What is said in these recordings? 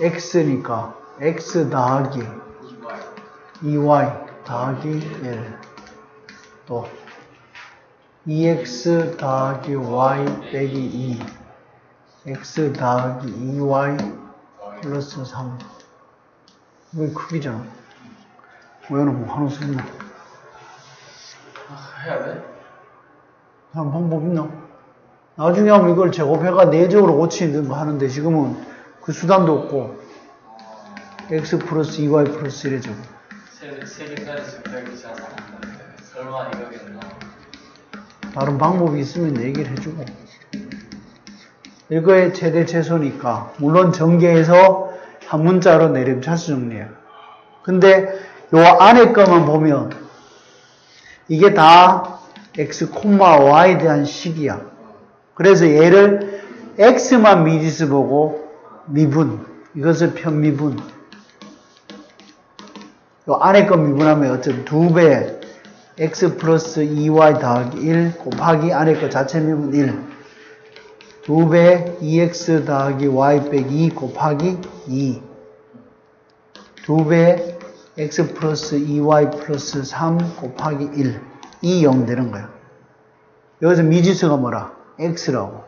x니까 x 더하기 2y 더하기 1. 또 2x 더하기 y 빼기 2. x 더하기 2y 플러스 3. 이거 크기잖아. 뭐야는 뭐 하는 소리나. 해야 돼? 그냥 방법 있나? 나중에 하면 이걸 제곱해가 내적으로 고치는 거 하는데 지금은 그 수단도 없고 x 플러스 2y 플러스 1의 제곱. 다른 방법이 있으면 얘기를 해주고. 이거의 최대 최소니까 물론 전개해서 한 문자로 내리면 차수 정리해요. 근데 요 안에 거만 보면 이게 다 x, y에 대한 식이야. 그래서 얘를 x만 미지수 보고 미분 이것을 편미분 요 안에 거 미분하면 어쨌든 두배 x 플러스 2y 더하기 1 곱하기 안에 거 자체 미분 1 두배 2x 더하기 y 빼기 2 곱하기 2 두배 x 플러스 2y 플러스 3 곱하기 1 이 0 되는 거야. 여기서 미지수가 뭐라? x라고.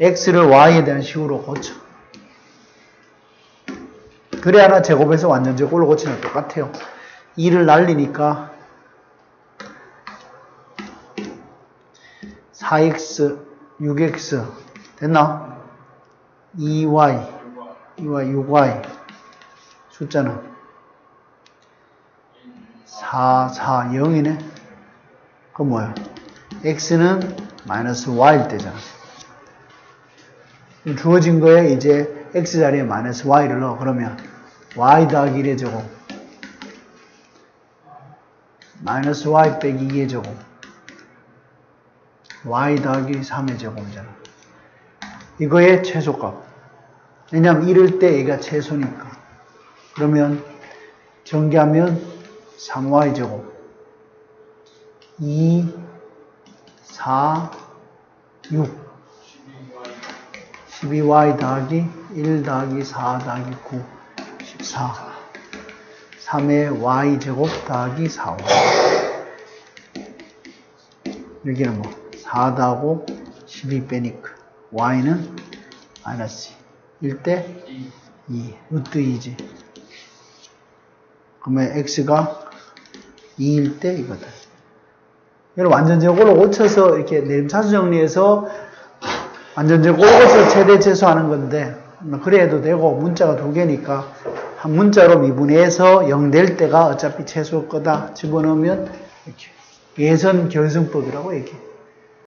x를 y에 대한 식으로 고쳐. 그래 하나 제곱해서 완전 제곱으로 고치는 거 똑같아요. 2를 날리니까 4x, 6x 됐나? 2y, 2y, 6y 숫자는 4, 4, 0이네. 그건 뭐야? x는 마이너스 y일 때잖아. 주어진 거에 이제 x 자리에 마이너스 y를 넣어. 그러면 y 더하기 1의 제곱 마이너스 y 빼기 2의 제곱 y 더하기 3의 제곱이잖아. 이거의 최소값. 왜냐면 이럴 때 얘가 최소니까. 그러면 전개하면 3y 제곱 2, 4, 6 12y 더하기 1 더하기 4 더하기 9 14 3의 y 제곱 더하기 4y 여기는 뭐4 더하고 12 빼니까 y는 마이너스 1대 2 루트 2지. 그러면 x가 2일 때 이거다. 이걸 완전 제곱으로 고쳐서 이렇게 내림차수 정리해서 완전 제곱으로 고쳐서 최대 최소하는 건데 뭐 그래도 되고 문자가 두 개니까 한 문자로 미분해서 0 될 때가 어차피 최소일 거다 집어넣으면 이렇게 예선 결승법이라고 얘기해.